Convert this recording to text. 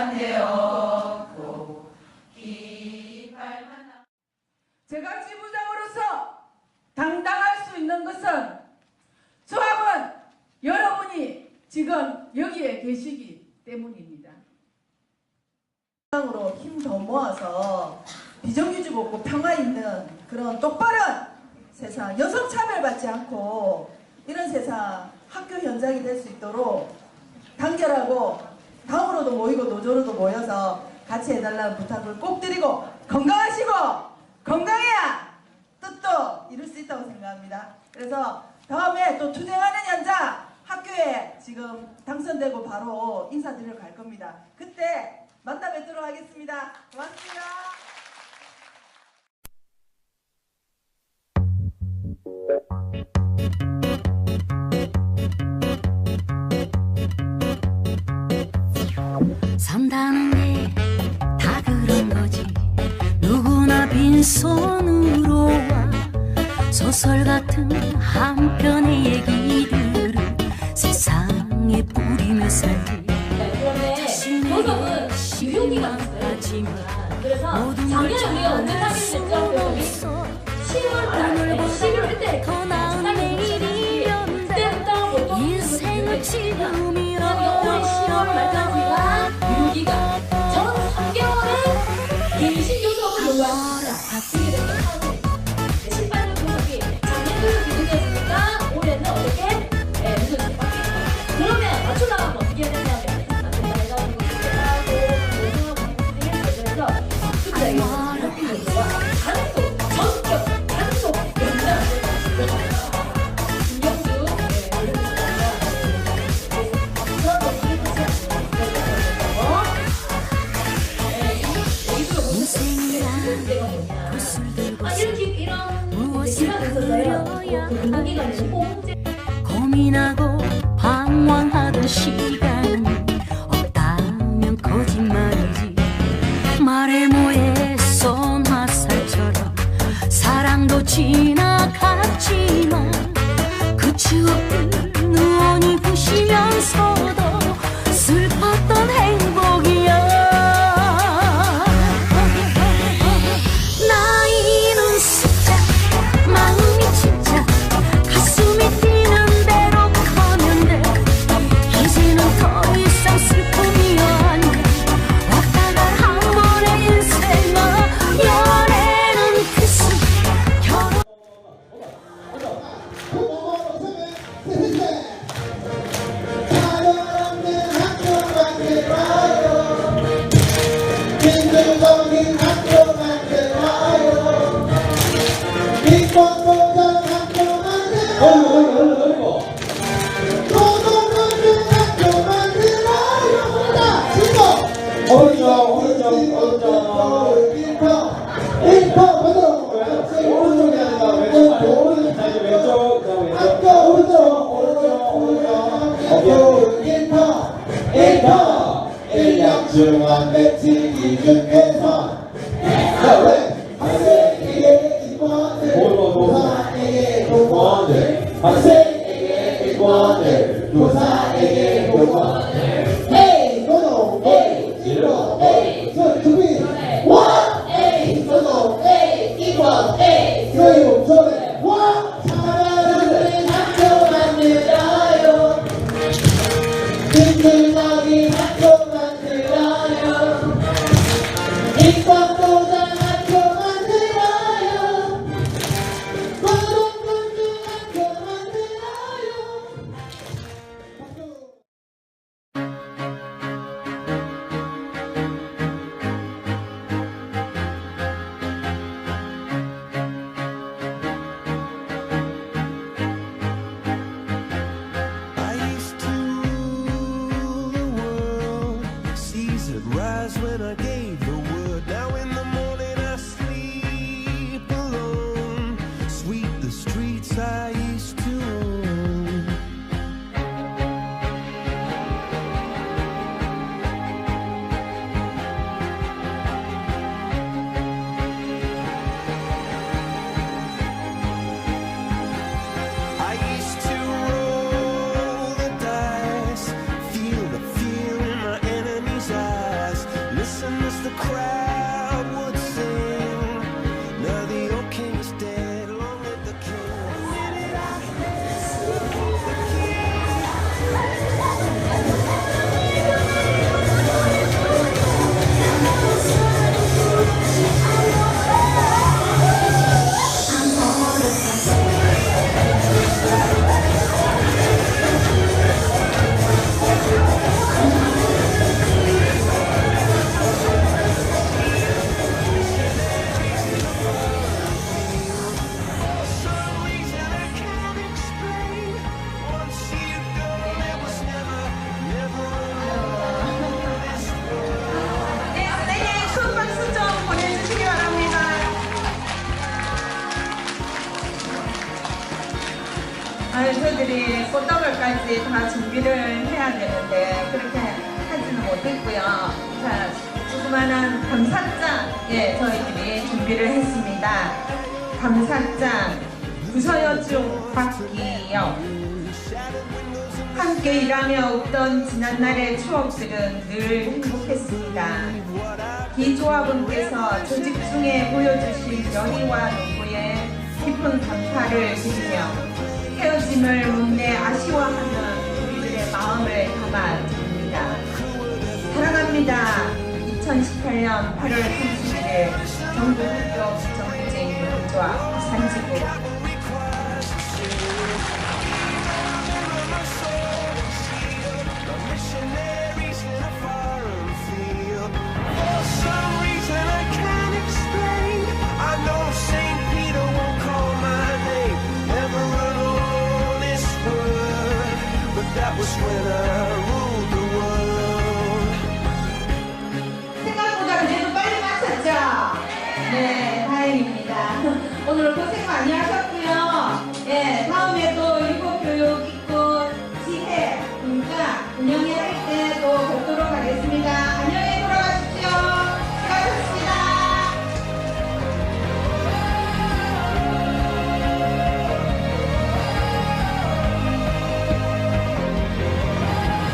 한데 없고 깃발만 제가 지부장으로서 당당할 수 있는 것은 저하은 여러분이 지금 여기에 계시기 때문입니다. 으로 힘 더 모아서 비정규직 없고 평화 있는 그런 똑바른 세상, 여성 차별받지 않고 이런 세상 학교 현장이 될 수 있도록 단결하고 당으로도 모이고 노조로도 모여서 같이 해달라는 부탁을 꼭 드리고 건강하시고 건강해야 뜻도 이룰 수 있다고 생각합니다. 그래서 다음에 또 투쟁하는 현장 학교에 지금 당선되고 바로 인사드리러 갈 겁니다. 그때 만나 뵙도록 하겠습니다. 고맙습니다. 빈손으로 와. 소설 같은 한 편의 얘기들을 세상에 뿌리며 유효기가 있어요. 하지만 그래서 모든 걸 우리가 언제 잘할? 여기 없어 10월 달에 11월 때더 나은 내일이면 돼 인생은 지금이야 그려야 그 단기간에 공제 고민하고 방황하던 시간이 없다면 거짓말이지. 말해 뭐해 쏜 화살처럼. 사랑도 지나갔지만 그 추억들 1퍼 1퍼 일량중앙 매치 기준에서 왜? 학생에게 인권 우리 꽃다발까지 다 준비를 해야 되는데 그렇게 하지는 못했고요. 자, 조그만한 감사장 예 저희들이 준비를 했습니다. 감사장 부서여중 박기영 함께 일하며 웃던 지난날의 추억들은 늘 행복했습니다. 기조합원께서 조직 중에 보여주신 연희와 농구에 깊은 감사를 드리며 헤어짐을 묵내 아쉬워하는 우리들의 마음을 담아드립니다. 사랑합니다. 2018년 8월 31일 전국학교 정부제인 노조와 부산지구 생각보다 그래도 빨리 마쳤죠? 네, 다행입니다. 오늘 고생 많이 다음에